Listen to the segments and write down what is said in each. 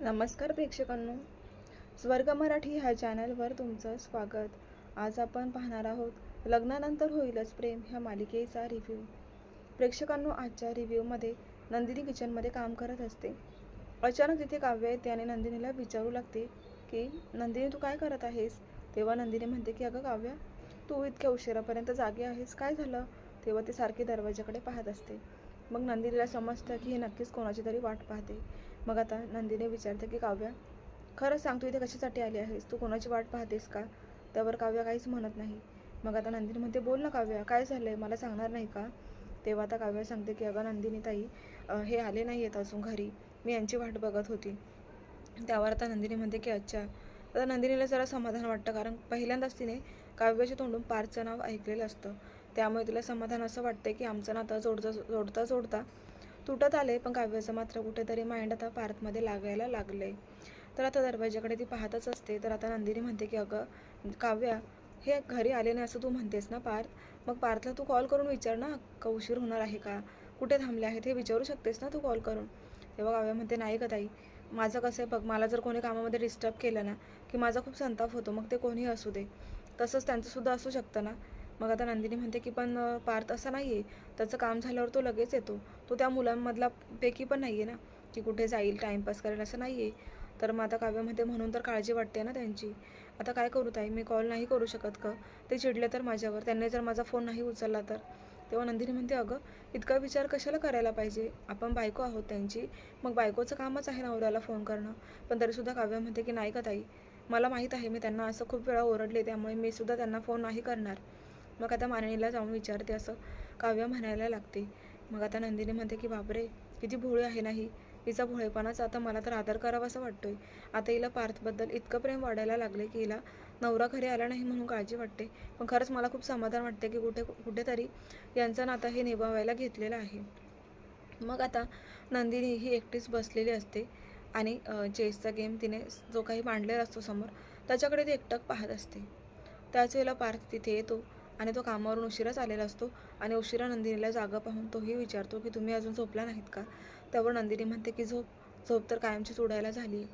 नमस्कार प्रेक्षकांनो. स्वर्ग मराठी ह्या चॅनलवर तुमचं स्वागत. आज आपण पाहणार आहोत लग्नानंतर होईलच प्रेम ह्या मालिकेचा रिव्ह्यू प्रेक्षकांनो आजच्या रिव्ह्यूमध्ये नंदिनी किचनमध्ये काम करत असते. अचानक तिथे काव्य येते आणि नंदिनीला विचारू लागते की नंदिनी तू काय करत आहेस? तेव्हा नंदिनी म्हणते की अगं काव्य तू इतक्या उशिरापर्यंत जागी आहेस. काय झालं? तेव्हा ती सारखी दरवाजाकडे पाहत असते. मग नंदिनीला समजतं की हे नक्कीच कोणाची तरी वाट पाहते. मग आता नंदिनी विचारते की काव्या खरंच सांग तू इथे कशासाठी आली आहेस? तू कोणाची वाट पाहतेस का? त्यावर काव्या काहीच म्हणत नाही. मग आता नंदिनी म्हणते बोल ना काव्या काय झालंय? मला सांगणार नाही का? तेव्हा आता काव्या सांगते की अगं नंदिनी ताई हे आले नाही आहेत अजून घरी. मी यांची वाट बघत होती. त्यावर आता नंदिनी म्हणते की अच्छा. आता नंदिनीला जरा समाधान वाटतं कारण पहिल्यांदाच तिने काव्याच्या तोंडून पारचं नाव ऐकलेलं असतं. त्यामुळे तिला समाधान असं वाटतं की आमचं नातं जोडता जोडता जोडता तुटत आले पण काव्याचं मात्र कुठेतरी माइंड आता पार्थमध्ये लागायला लागले तर आता दरवाजाकडे ती पाहतच असते. तर आता नंदिनी म्हणते की अगं काव्या हे घरी आले नाही असं तू म्हणतेस ना पार्थ? मग पार्थला तू कॉल करून विचार ना का उशीर होणार आहे का? कुठे थांबले आहेत हे विचारू शकतेस ना तू कॉल करून? तेव्हा काव्या म्हणते नाही का ताई माझं कसं आहे बघ मला जर कोणी कामामध्ये डिस्टर्ब केलं ना की माझा खूप संताप होतो मग ते कोणीही असू दे. तसंच त्यांचंसुद्धा असू शकतं ना. मग आता नंदिनी म्हणते की पण पार्थ असं नाही आहे त्याचं काम झाल्यावर तो लगेच येतो. तो त्या मुलांमधला पैकी पण नाही आहे ना की कुठे जाईल टाईमपास करेल असं नाही आहे तर मग आता काव्यामध्ये म्हणून तर काळजी वाटते ना त्यांची. आता काय करू ताई? मी कॉल नाही करू शकत का? ते चिडले तर माझ्यावर. त्यांनी जर माझा फोन नाही उचलला तर? तेव्हा नंदिनी म्हणते अगं इतका विचार कशाला करायला पाहिजे? आपण बायको आहोत त्यांची. मग बायकोचं कामच आहे नवऱ्याला हो फोन करणं. पण तरीसुद्धा काव्यामध्ये म्हणते की नाही का ताई? मला माहीत आहे मी त्यांना असं खूप वेळा ओरडले त्यामुळे मी सुद्धा त्यांना फोन नाही करणार. मग आता माननीला जाऊन विचारते असं. काव्य म्हणायला लागते मग आता नंदिनी म्हणते की बापरे किती भोळी आहे नाही हिचा भोळेपणाचा आता मला तर आदर करावा असं वाटतोय. आता हिला पार्थबद्दल इतकं प्रेम वाढायला लागले की हिला नवरा घरी आला नाही म्हणून काळजी वाटते. पण खरंच मला खूप समाधान वाटते की कुठे कुठेतरी यांचं नातं हे निभावायला घेतलेलं आहे. मग आता नंदिनी ही एकटीच बसलेली असते आणि चेसचा गेम तिने जो काही मांडलेला असतो समोर त्याच्याकडे ती एकटक पाहत असते. त्याच वेळेला पार्थ तिथे येतो. आणि तो कामावरून उशिराच आलेला असतो. आणि उशिरा नंदिनीला जागा पाहून तोही विचारतो की तुम्ही अजून झोपला नाहीत का? त्यावर नंदिनी म्हणते की झोप झोप तर कायमचीच उडायला झाली.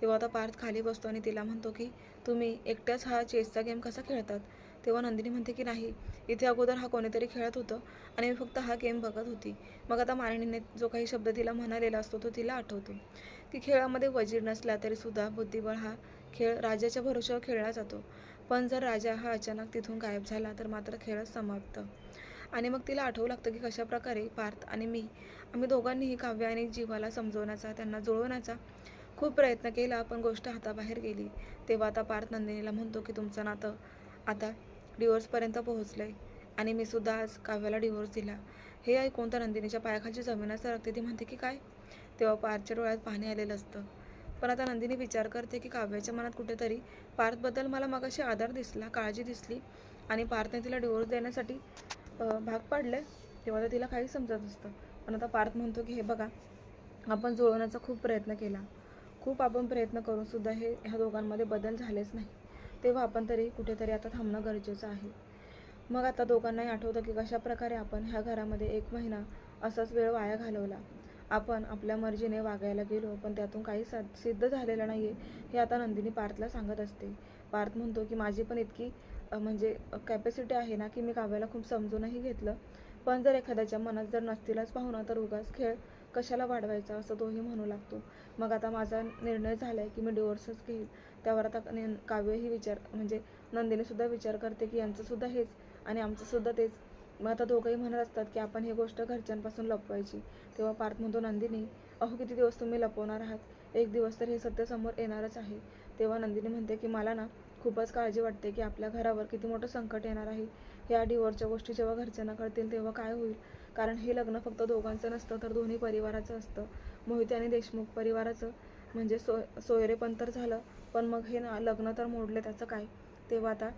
तेव्हा आता पार्थ खाली बसतो आणि तिला म्हणतो की तुम्ही एकट्याच हा चेसचा गेम कसा खेळतात? तेव्हा नंदिनी म्हणते की नाही इथे अगोदर हा कोणीतरी खेळत होतं आणि मी फक्त हा गेम बघत होती. मग आता मारणीने जो काही शब्द तिला म्हणालेला असतो तो तिला आठवतो. की खेळामध्ये वजीर नसला तरीसुद्धा बुद्धिबळ हा खेळ राजाच्या भरोश्यावर खेळला जातो. पण जर राजा हा अचानक तिथून गायब झाला तर मात्र खेळच समाप्त. आणि मग तिला आठवू लागतं की कशाप्रकारे पार्थ आणि मी आम्ही दोघांनीही काव्य आणि जीवाला समजवण्याचा त्यांना जुळवण्याचा खूप प्रयत्न केला पण गोष्ट हाताबाहेर गेली. तेव्हा आता पार्थ नंदिनीला म्हणतो की तुमचं नातं आता डिवोर्सपर्यंत पोहोचलं आहे आणि मी सुद्धा आज काव्याला डिवोर्स दिला. हे ऐकून तर नंदिनीच्या पायाखालची जमीन सरकते. ती म्हणते की काय? तेव्हा पार्थच्या डोळ्यात पाणी आलेलं असतं. पण आता नंदिनी विचार करते की काव्याच्या मनात कुठेतरी पार्थबद्दल मला मगाशी आदर दिसला काळजी दिसली आणि पार्थने तिला डिवोर्स देण्यासाठी भाग पाडले तेव्हा तर तिला काही समजत असतं पण आता पार्थ म्हणतो की हे बघा आपण जुळवण्याचा खूप प्रयत्न केला. खूप आपण प्रयत्न करून सुद्धा हे ह्या दोघांमध्ये बदल झालेच नाही. तेव्हा आपण तरी कुठेतरी आता थांबणं गरजेचं आहे. मग आता दोघांनाही आठवतं की कशा प्रकारे आपण ह्या घरामध्ये एक महिना असाच वेळ वाया घालवला. आपण आपल्या मर्जीने वागायला गेलो पण त्यातून काही सा सिद्ध झालेलं नाही आहे हे आता नंदिनी पार्थला सांगत असते. पार्थ म्हणतो की माझी पण इतकी म्हणजे कॅपॅसिटी आहे ना की मी काव्याला खूप समजूनही घेतलं. पण जर एखाद्याच्या मनात जर नसतीलच पाहुणा तर उगाच खेळ कशाला वाढवायचा असं तोही म्हणू लागतो. मग आता माझा निर्णय झाला आहे की मी डिवोर्सच घेईल. त्यावर आता ने- काव्यही विचार म्हणजे नंदिनीसुद्धा विचार करते की यांचंसुद्धा हेच आणि आमचंसुद्धा तेच. मग आता दोघंही म्हणत असतात की आपण ही गोष्ट घरच्यांपासून लपवायची. तेव्हा पार्थ म्हणतो नंदिनी अहो किती दिवस तुम्ही लपवणार आहात? एक दिवस तर हे सत्य समोर येणारच आहे. तेव्हा नंदिनी म्हणते की मला ना खूपच काळजी वाटते की आपल्या घरावर किती मोठं संकट येणार आहे. या डिवोर्सच्या गोष्टी जेव्हा घरच्यांना कळतील तेव्हा काय होईल? कारण हे लग्न फक्त दोघांचं नसतं तर दोन्ही परिवाराचं असतं. मोहिते आणि देशमुख परिवाराचं म्हणजे सो सोयरेपण तर झालं पण मग हे ना लग्न तर मोडले त्याचं काय? तेव्हा आता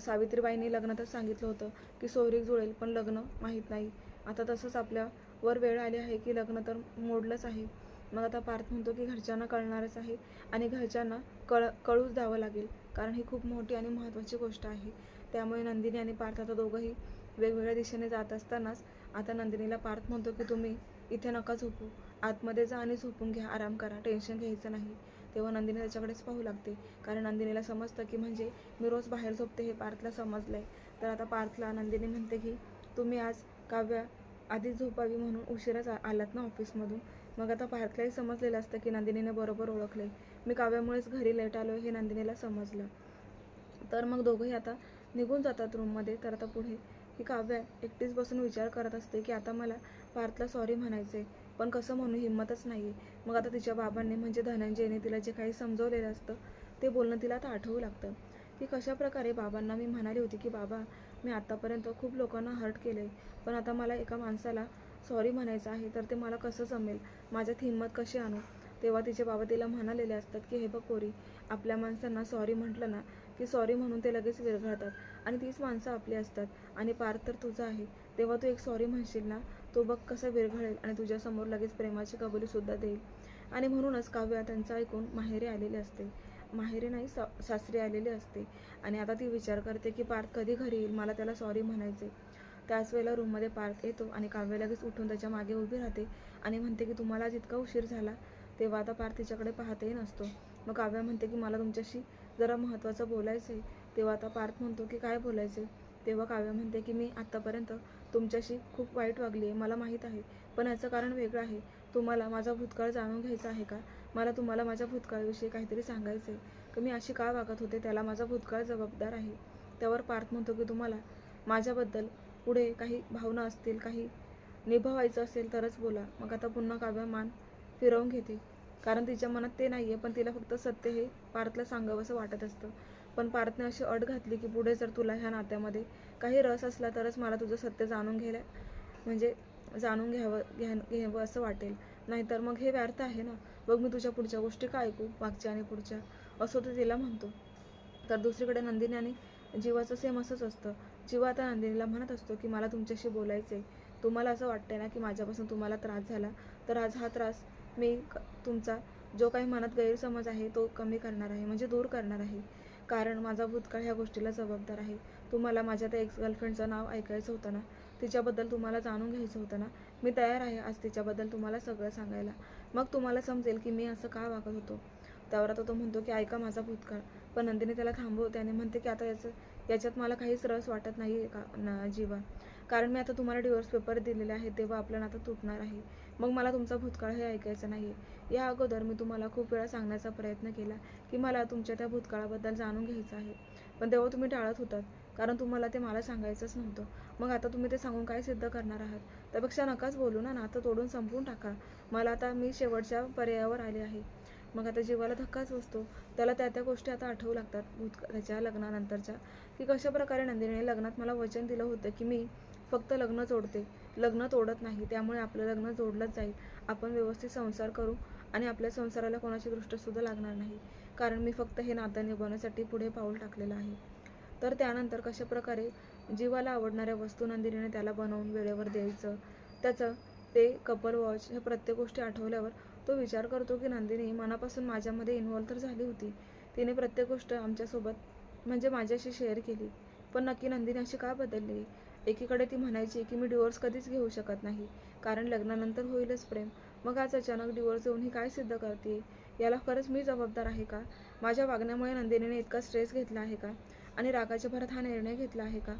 सावित्रीबाईंनी लग्नातच सांगितलं होतं की सोयरीक जुळेल पण लग्न माहीत नाही. आता तसंच आपल्यावर वेळ आली आहे की लग्न तर मोडलंच आहे. मग आता पार्थ म्हणतो की घरच्यांना कळणारच आहे आणि घरच्यांना कळ कळूच द्यावं लागेल कारण ही खूप मोठी आणि महत्त्वाची गोष्ट आहे. त्यामुळे नंदिनी आणि पार्थ आता दोघंही वेगवेगळ्या दिशेने जात असतानाच आता नंदिनीला पार्थ म्हणतो की तुम्ही इथे नका झोपू. आतमध्ये जा आणि झोपून घ्या. आराम करा. टेन्शन घ्यायचं नाही. तेव्हा नंदिनी त्याच्याकडेच पाहू लागते. कारण नंदिनीला समजतं की म्हणजे मी रोज बाहेर झोपते हे पार्थला समजलं आहे तर आता पार्थला नंदिनी म्हणते की तुम्ही आज काव्या आधीच झोपावी म्हणून उशिराच आ- आलात ना ऑफिसमधून? मग आता पार्थलाही समजलेलं असतं की नंदिनीने बरोबर ओळखले मी काव्यामुळेच घरी लेट आलो हे नंदिनीला समजलं. तर मग दोघंही आता निघून जातात रूममध्ये तर आता पुढे ही काव्या एकटीच बसून विचार करत असते की आता मला पार्थला सॉरी म्हणायचे पण कसं म्हणू हिंमतच नाही मग आता तिच्या बाबांनी म्हणजे धनंजयने तिला जे काही समजवलेलं असतं ते बोलणं तिला आता आठवू लागतं. की कशा प्रकारे बाबांना मी म्हणाली होती की बाबा मी आत्तापर्यंत खूप लोकांना हर्ट केले पण आता मला एका माणसाला सॉरी म्हणायचं आहे तर ते मला कसं जमेल? माझ्यात हिंमत कशी आणू? तेव्हा तिचे बाबा तिला म्हणालेले असतात की हे बघ पोरी आपल्या माणसांना सॉरी म्हटलं ना की सॉरी म्हणून ते लगेच विरघळतात आणि तीच माणसं आपली असतात आणि पार्थ तर तुझं आहे. तेव्हा तू एक सॉरी म्हणशील ना तो बघ कसा विरघळेल आणि तुझ्यासमोर लगेच प्रेमाची कबुलीसुद्धा देईल. आणि म्हणूनच काव्या त्यांचं ऐकून माहेरी आलेली असते. माहेरी नाही सा सासरी आलेली असते. आणि आता ती विचार करते की पार्थ कधी घरी येईल मला त्याला सॉरी म्हणायचे त्याच वेळेला रूममध्ये पार्थ येतो आणि काव्य लगेच उठून त्याच्यामागे उभी राहते आणि म्हणते की तुम्हाला जितका उशीर झाला तेव्हा आता पार्थ तिच्याकडे पाहतही नसतो. मग काव्या म्हणते की मला तुमच्याशी जरा महत्त्वाचं बोलायचं आहे तेव्हा आता पार्थ म्हणतो की काय बोलायचं आहे तेव्हा काव्य म्हणते की मी आत्तापर्यंत तुमच्याशी खूप वाईट वागली आहे मला माहीत आहे पण याचं कारण वेगळं आहे. तुम्हाला माझा भूतकाळ जाणून घ्यायचा आहे का? मला तुम्हाला माझ्या भूतकाळाविषयी काहीतरी सांगायचं आहे की मी अशी का वागत होते त्याला माझा भूतकाळ जबाबदार आहे. त्यावर पार्थ म्हणतो की तुम्हाला माझ्याबद्दल पुढे काही भावना असतील काही निभवायचं असेल तरच बोला. मग आता पुन्हा काव्य मान फिरवून घेते. कारण तिच्या मनात ते नाही आहे पण तिला फक्त सत्य हे पार्थला सांगावंसं वाटत असतं. पण पार्थने अशी अट घातली की पुढे जर तुला ह्या नात्यामध्ये काही रस असला तरच मला तुझं सत्य जाणून घ्यायला म्हणजे जाणून घ्यावं घ्या घ्यावं असं वाटेल. नाहीतर मग हे व्यर्थ आहे ना? बघ मी तुझ्या पुढच्या गोष्टी काय ऐकू मागच्या आणि पुढच्या. असं तो तिला म्हणतो. तर दुसरीकडे नंदिनी आणि जीवाचं सेम असंच असतं. जीवा आता नंदिनीला म्हणत असतो की मला तुमच्याशी बोलायचं आहे तुम्हाला असं वाटतंय ना की माझ्यापासून तुम्हाला त्रास झाला? तर आज हा त्रास मी तुमचा जो काही मनात गैरसमज आहे तो कमी करणार आहे म्हणजे दूर करणार आहे. कारण माझा भूतकाळ ह्या गोष्टीला जबाबदार आहे. तुम्हाला माझ्या त्या एक्स गर्लफ्रेंडचं नाव ऐकायचं होतं ना तिच्याबद्दल तुम्हाला जाणून घ्यायचं होतं ना मी तयार आहे आज तिच्याबद्दल तुम्हाला सगळं सांगायला. मग तुम्हाला समजेल की मी असं का वागत होतो? त्यावर आता तो म्हणतो की ऐका माझा भूतकाळ. पण नंदिनी त्याला थांबवते आणि म्हणते की आता याचं याच्यात मला काहीच रस वाटत नाही आहे का ना जीवा. कारण मी आता तुम्हाला डिवोर्स पेपर दिलेले आहे तेव्हा आपलं नातं तुटणार आहे. मग मला तुमचा भूतकाळ हे ऐकायचं नाही या अगोदर मी तुम्हाला खूप वेळा सांगण्याचा प्रयत्न केला की मला तुमच्या त्या भूतकाळाबद्दल जाणून घ्यायचं आहे. पण तेव्हा तुम्ही टाळत होतात कारण तुम्हाला ते मला सांगायचंच नव्हतं. मग आता तुम्ही ते सांगून काय सिद्ध करणार आहात? त्यापेक्षा नकाच बोलू ना नातं तोडून संपवून टाका. मला आता मी शेवटच्या पर्यायावर आले आहे. मग आता जीवाला धक्काच बसतो. त्याला त्या त्या गोष्टी आता आठवू लागतात भूत त्याच्या लग्नानंतरच्या. की कशा प्रकारे नंदिनीने लग्नात मला वचन दिलं होतं की मी फक्त लग्न जोडते. लग्न तोडत नाही त्यामुळे आपलं लग्न जोडलंच जाईल. आपण व्यवस्थित संसार करू आणि आपल्या संसाराला कोणाची दृष्टसुद्धा लागणार नाही. कारण मी फक्त हे नातं निभवण्यासाठी पुढे पाऊल टाकलेलं आहे. तर त्यानंतर कशा प्रकारे जीवाला आवडणाऱ्या वस्तू नंदिनीने त्याला बनवून वेळेवर द्यायचं? त्याचं ते कपल वॉच ह्या प्रत्येक गोष्टी आठवल्यावर तो विचार करतो की नंदिनी मनापासून माझ्यामध्ये इन्व्हॉल्व तर झाली होती. तिने प्रत्येक गोष्ट आमच्यासोबत म्हणजे माझ्याशी शेअर केली. पण नक्की नंदिनी अशी का बदलली? एकीकडे ती म्हणायची की मी डिवोर्स कधीच घेऊ शकत नाही कारण लग्नानंतर होईलच प्रेम. मग आज अचानक डिवोर्स देऊन ही काय सिद्ध करते? याला खरंच मी जबाबदार आहे का? माझ्या वागण्यामुळे नंदिनीने इतका स्ट्रेस घेतला आहे का? आणि रागाच्या भरात हा निर्णय घेतला आहे का?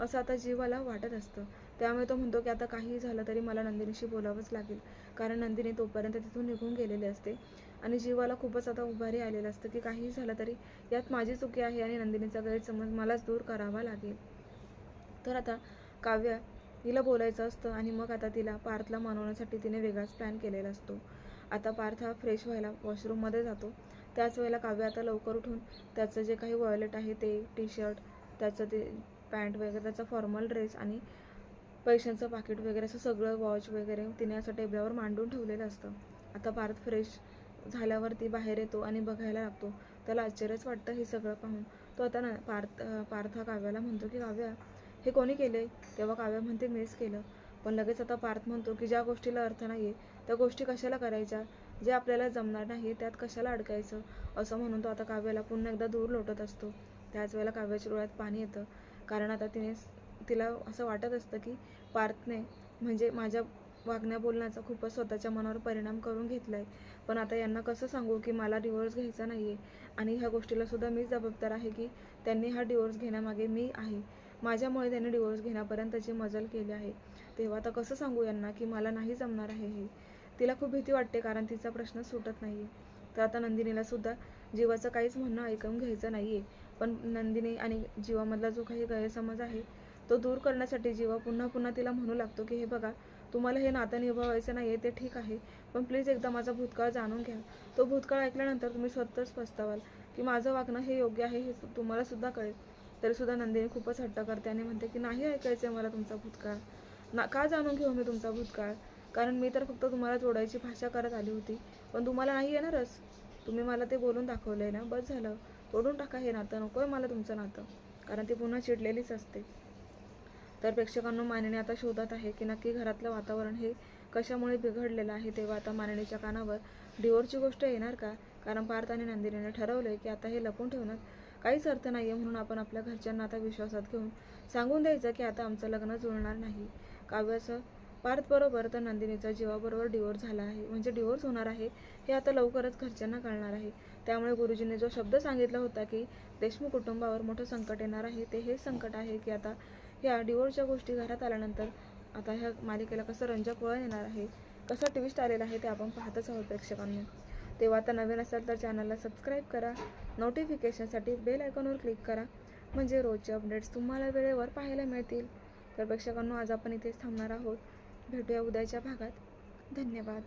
असं आता जीवाला वाटत असतं. त्यामुळे तो म्हणतो की आता काहीही झालं तरी मला नंदिनीशी बोलावंच लागेल कारण नंदिनी तोपर्यंत तिथून निघून गेलेली असते. आणि जीवाला खूपच आता उभारी आलेलं असतं की काहीही झालं तरी यात माझी चुकी आहे आणि नंदिनीचा गैरसमज मलाच दूर करावा लागेल. तर आता काव्या तिला बोलायचं असतं आणि मग आता तिला पार्थला मनवण्यासाठी तिने वेगळाच प्लॅन केलेला असतो. आता पार्थ हा फ्रेश व्हायला वॉशरूममध्ये जातो. त्याच वेळेला काव्य आता लवकर उठून त्याचं जे काही वॉयलेट आहे ते टी शर्ट त्याचं ते पॅन्ट वगैरे त्याचा फॉर्मल ड्रेस आणि पैशांचं पाकिट वगैरे असं सगळं वॉच वगैरे तिने असं टेबलावर मांडून ठेवलेलं असतं. आता पार्थ फ्रेश झाल्यावरती बाहेर येतो आणि बघायला लागतो. त्याला आश्चर्यच वाटतं हे सगळं पाहून. तो आता ना पार्थ पार्थ हा काव्याला म्हणतो की काव्या हे कोणी केले तेव्हा काव्य म्हणते मीच केलं. पण लगेच आता पार्थ म्हणतो की ज्या गोष्टीला अर्थ नाही आहे त्या गोष्टी कशाला करायच्या? जे आपल्याला जमणार नाही त्यात कशाला अडकायचं? असं म्हणून तो आता काव्याला पुन्हा एकदा दूर लोटत असतो. त्याच वेळेला काव्याच्या डोळ्यात पाणी येतं. कारण आता तिने तिला असं वाटत असतं की पार्थने म्हणजे माझ्या वागण्या बोलण्याचा खूपच स्वतःच्या मनावर परिणाम करून घेतला आहे पण आता यांना कसं सांगू की मला डिवोर्स घ्यायचा नाही आहे आणि ह्या गोष्टीला सुद्धा मीच जबाबदार आहे की त्यांनी हा डिवोर्स घेण्यामागे मी आहे. माझ्यामुळे त्यांनी डिवोर्स घेण्यापर्यंतची मजल केली आहे. तेव्हा आता कसं सांगू यांना की मला नाही जमणार आहे हे? तिला खूप भीती वाटते कारण तिचा प्रश्न सुटत नाही आहे तर आता नंदिनीला सुद्धा जीवाचं काहीच म्हणणं ऐकून घ्यायचं नाही आहे पण नंदिनी आणि जीवामधला जो काही गैरसमज आहे तो दूर करण्यासाठी जीवा पुन्हा पुन्हा तिला म्हणू लागतो की हे बघा तुम्हाला हे नातं निभावायचं नाही आहे ते ठीक आहे. पण प्लीज एकदा माझा भूतकाळ जाणून घ्या. तो भूतकाळ ऐकल्यानंतर तुम्ही स्वतःच पस्तावाल की माझं वागणं हे योग्य आहे हे तुम्हालासुद्धा तुम्हाला सुद्धा कळेल. तरी सुद्धा नंदिनी खूपच हट्ट करते आणि म्हणते की नाही ऐकायचं आहे मला तुमचा भूतकाळ. ना का जाणून घेऊ मी तुमचा भूतकाळ? कारण मी तर फक्त तुम्हाला जोडायची भाषा करत आली होती. पण तुम्हाला नाही येणारच तुम्ही मला ते बोलून दाखवलंय ना? बस झालं. तोडून टाका हे नातं. नको आहे मला तुमचं नातं. कारण ती पुन्हा चिडलेलीच असते. तर प्रेक्षकांना मानिनी आता शोधत आहे की नक्की घरातलं वातावरण हे कशामुळे बिघडलेलं आहे तेव्हा आता मानणीच्या कानावर डिओरची गोष्ट येणार का? कारण पार्थ आणि नंदिनीने ठरवलं की आता हे लपून ठेवणं काहीच अर्थ नाही आहे म्हणून आपण आपल्या घरच्यांना आता विश्वासात घेऊन सांगून द्यायचं की आता आमचं लग्न जुळणार नाही. काव्याचं पार्थबरोबर तर नंदिनीचा जीवाबरोबर डिवोर्स झाला आहे. म्हणजे डिवोर्स होणार आहे हे आता लवकरच घरच्यांना कळणार आहे. त्यामुळे गुरुजींनी जो शब्द सांगितला होता की देशमुख कुटुंबावर मोठं संकट येणार आहे ते हेच संकट आहे की आता ह्या डिवोर्सच्या गोष्टी घरात आल्यानंतर आता ह्या मालिकेला कसं रंजक वळण येणार आहे कसं ट्विस्ट आलेलं आहे ते आपण पाहतच आहोत प्रेक्षकांनी. तेव्हा आता नवीन असाल तर चॅनलला सबस्क्राईब करा. नोटिफिकेशनसाठी बेल आयकॉनवर क्लिक करा. म्हणजे रोजचे अपडेट्स तुम्हाला वेळेवर पाहायला मिळतील. तर प्रेक्षकांनो आज आपण इथेच थांबणार आहोत. भेटूया उद्याच्या भागात. धन्यवाद.